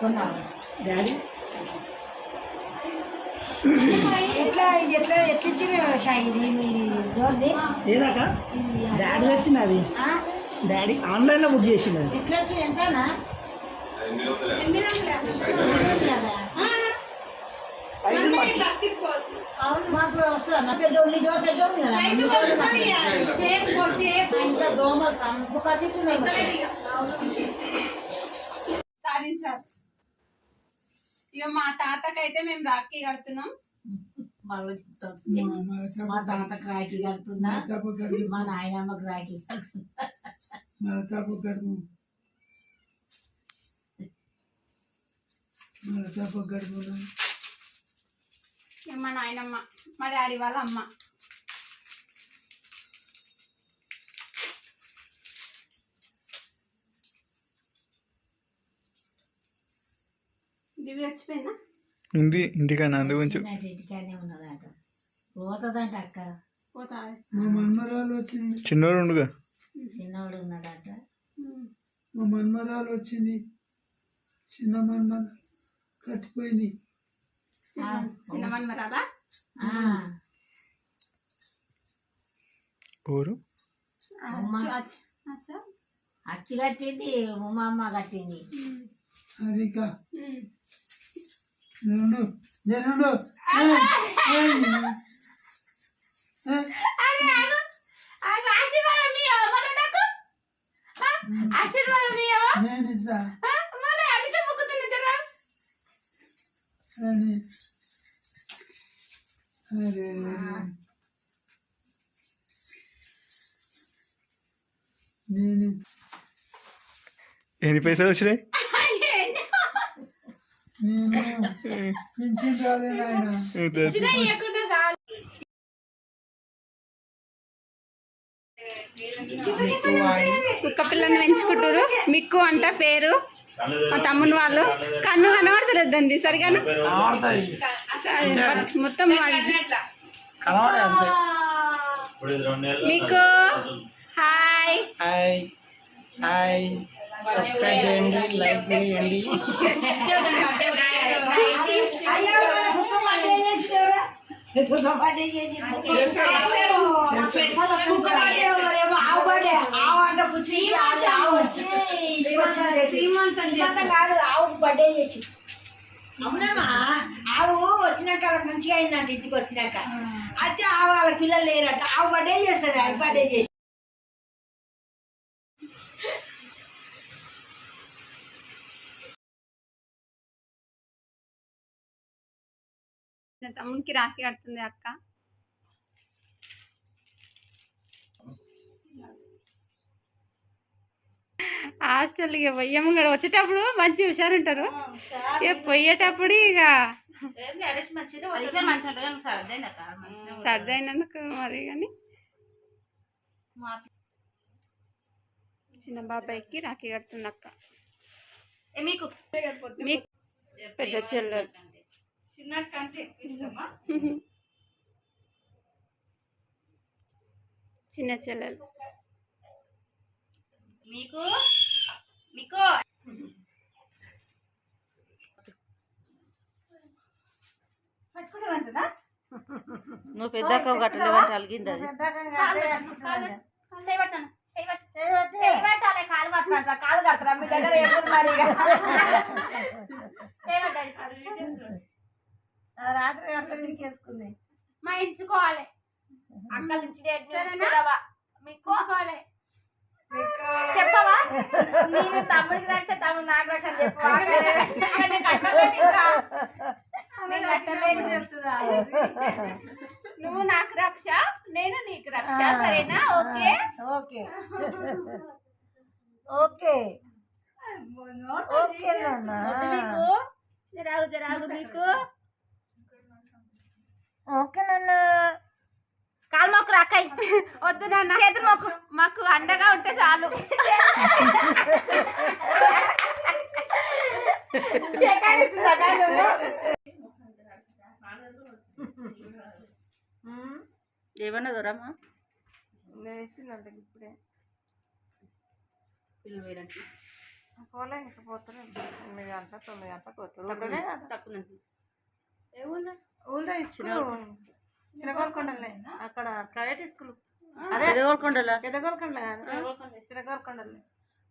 కొన్నాను డాడీ? ఎట్లా ఇది ఎట్లా ఎట్లా ఇచ్చిన ఇది? మీది జోర్ది ఏదాకా? డాడీ వచ్చినది ఆ? డాడీ ఆన్లైన్లో బుక్ చేసినది ఎట్లా వచ్చి ఎంతనా మా మా దోమలు చంపు కట్టుకున్నాయి సాధించారు ఇక మా తాతకైతే మేము రాఖీ కడుతున్నాం. మా తాతకు రాఖీ కడుతుందా మా నాయనమ్మకి రాఖీ కడుతుందా ఇక మా నాయనమ్మ మా డాడీ వాళ్ళ అమ్మ. దివి ఉంది ఇంటికన్నా అందు చిన్న ఇంటికానే ఉన్నదట. పోతుందంట అక్క. పోతా మా మన్మరాలు వచ్చింది. చిన్నోడు ఉండుగా. చిన్నోడు ఉన్నాడట మా మన్మరాలు వచ్చింది. చిన్న మన్మర కట్టిపోయింది. చిన్న మన్మరాలా? ఆ, ఊరు అచ్చు, అచ్చు, అచ్చు. అచ్చి కట్టింది ఉమ్మమ్మ కట్టింది. హరిక ఆశీర్వాదం ఇయ్యవా? నేను ఇస్తా. అని అరే. నేను ఎన్ని పైసలు వచ్చినాయి నేను పింఛన్ రాలే నాయన చిన్న ఇయ్యకుండా చాలు. కుక్క పిల్లని పెంచుకుంటారు మిక్కు అంట పేరు మా తమ్ముని వాళ్ళు కన్ను కనబడతలేదు దాన్ని సరిగాను మొత్తం మీకు హాయ్ హాయ్ హాయ్ సబ్స్క్రైబ్ చేయండి లైక్ చేయండి చేస్తారు. కాదు ఆవు బర్త్డే చేసి అవునమ్మా ఆవు వచ్చినాక వాళ్ళకి మంచిగా అయిందంట ఇంటికి వచ్చినాక అయితే ఆవు వాళ్ళ పిల్లలు లేరట ఆవు బర్త్డే చేస్తాడు ఆవు బర్త్డే చేసి నా తమ్మునికి రాఖీ కడుతుంది అక్క. హాస్టల్ ఇక పొయ్యమ్మ కూడా వచ్చేటప్పుడు మంచి హుషారుంటారు. ఇక పోయేటప్పుడు ఇక సర్ది అయినందుకు మరి కానీ చిన్న బాబాయ్కి రాఖీ కడుతుంది అక్క. మీకు? మీకు పెద్ద చెల్లెలు. చిన్న చెల్లెలు. మీకు? మీకు? నువ్వు పెద్దక్క కట్టలేవంటే అలిగింది అది. చేయబట్టాలి కాలు కాలు కడతారా? మీ దగ్గర ఏముంది మరి నీకేసుకుంది మా ఎంచుకోవాలి. అక్కల నుంచి సరేనా? మీకు చెప్పవా? నేను తమ్ముడికి రక్ష తమ్ముడు నాకు రక్ష నువ్వు నాకు రక్ష నేను నీకు రక్ష సరేనా? ఓకే? ఓకే. ఓకే. ఓకే నాన్న. వద్దు మీకు. జరాగు జరాగు మీకు ఓకే నాన్న కాలు మొక్కు రాకాయ్ వద్దు నాన్న. చేతులు మొక్కు మాకు అండగా ఉంటే చాలు. ఏమన్నా దూరమ్మా లేచిందంట ఇప్పుడే. పిల్లలు వేరండి. పోలే ఇంకా పోతారు తొమ్మిది గంటల తొమ్మిది గంటలకు పోతారు తక్కువ ఊళ్ళో ఊళ్ళో అక్కడ ప్రైవేట్ స్కూల్. అదే. పెద్దగోల్కొండ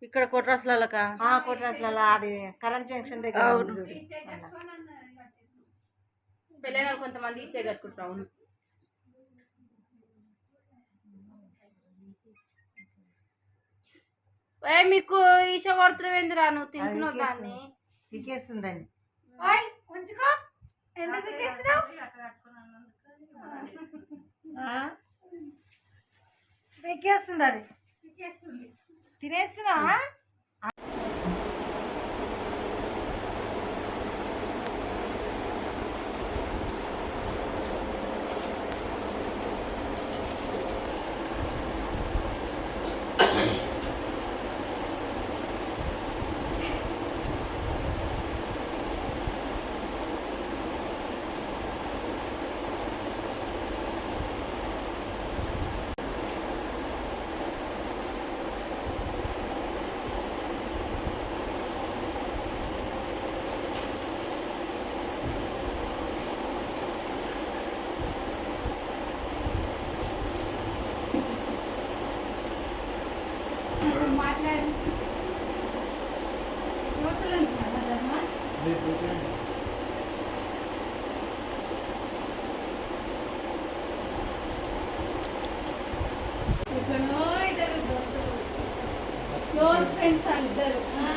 ఇక్కడ కొట్రాసులకా ఆ కోట్రాసులలో. అది కరెంట్ జంక్షన్ దగ్గర. పెళ్ళైన వాళ్ళు కొంతమంది ఇచ్చే కట్టుకుంటారు అవును. ఏ మీకు ఈషో కొడుతున్నావేందిరా నువ్వు తింటున్నావు దాన్ని. పీకేస్తుందని ఓయ్, ఉంచుకో. ఎందుకు పీకేస్తుంది అది తినేస్తున్నా క్లోజ్ ఫ్రెండ్స్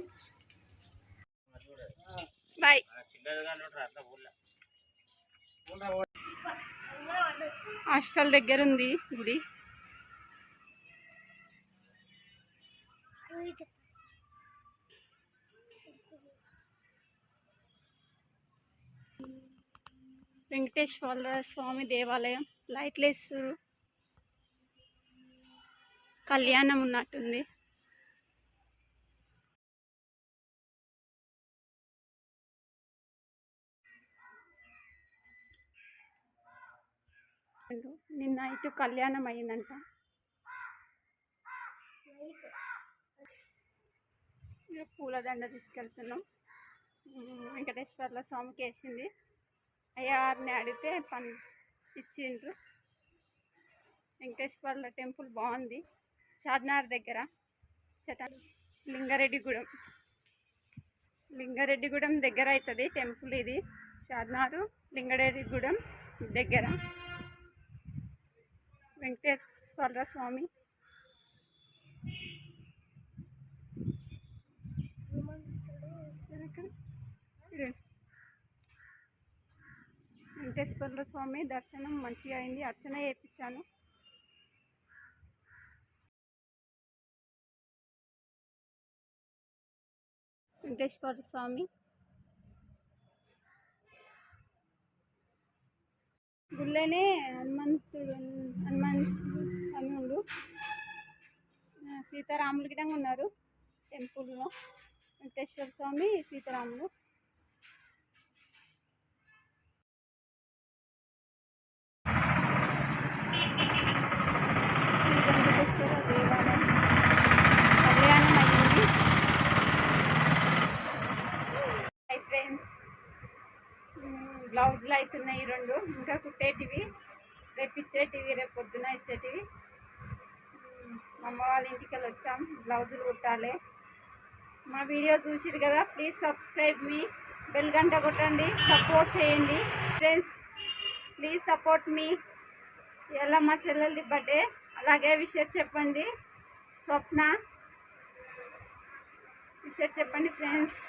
బాయ్. హాస్టల్ దగ్గర ఉంది గుడి. వెంకటేశ్వర స్వామి దేవాలయం. లైట్లు వేస్తారు కళ్యాణం ఉన్నట్టుంది. నిన్న ఇటు కళ్యాణం అయిందంట. పూలదండ తీసుకెళ్తున్నాం. వెంకటేశ్వర్ల స్వామికి వేసింది. అయ్యారిని అడిగితే పని ఇచ్చిండ్రు. వెంకటేశ్వర్ల టెంపుల్ బాగుంది. చార్మినార్ దగ్గర. చట లింగారెడ్డిగూడెం. లింగారెడ్డిగూడెం దగ్గర అవుతుంది టెంపుల్ ఇది. చార్మినారు లింగారెడ్డిగూడెం దగ్గర. వెంకటేశ్వర స్వామి. వెంకటేశ్వర స్వామి దర్శనం మంచిగా అయింది. అర్చన చేయించాను. వెంకటేశ్వర స్వామి గుళ్ళనే హనుమంతుడు హనుమంతుడు స్వామి ఉండు సీతారాములు గిటంగా ఉన్నారు టెంపుల్లో. వెంకటేశ్వర స్వామి సీతారాములు. శ్రీ అయితే బ్లౌజులు అవుతున్నాయి రెండు. ఇంకా ఇచ్చేటివి రేపు పొద్దున ఇచ్చేటివి. మా అమ్మ వాళ్ళ ఇంటికి వెళ్ళి వచ్చాం. బ్లౌజులు కుట్టాలి. మా వీడియో చూసిరు కదా ప్లీజ్ సబ్స్క్రైబ్ మీ బెల్ గంట కొట్టండి సపోర్ట్ చేయండి. ఫ్రెండ్స్ ప్లీజ్ సపోర్ట్ మీ ఎలా మా చెల్లెల్ది బర్త్డే. అలాగే విషయం చెప్పండి స్వప్న. విషయం చెప్పండి ఫ్రెండ్స్.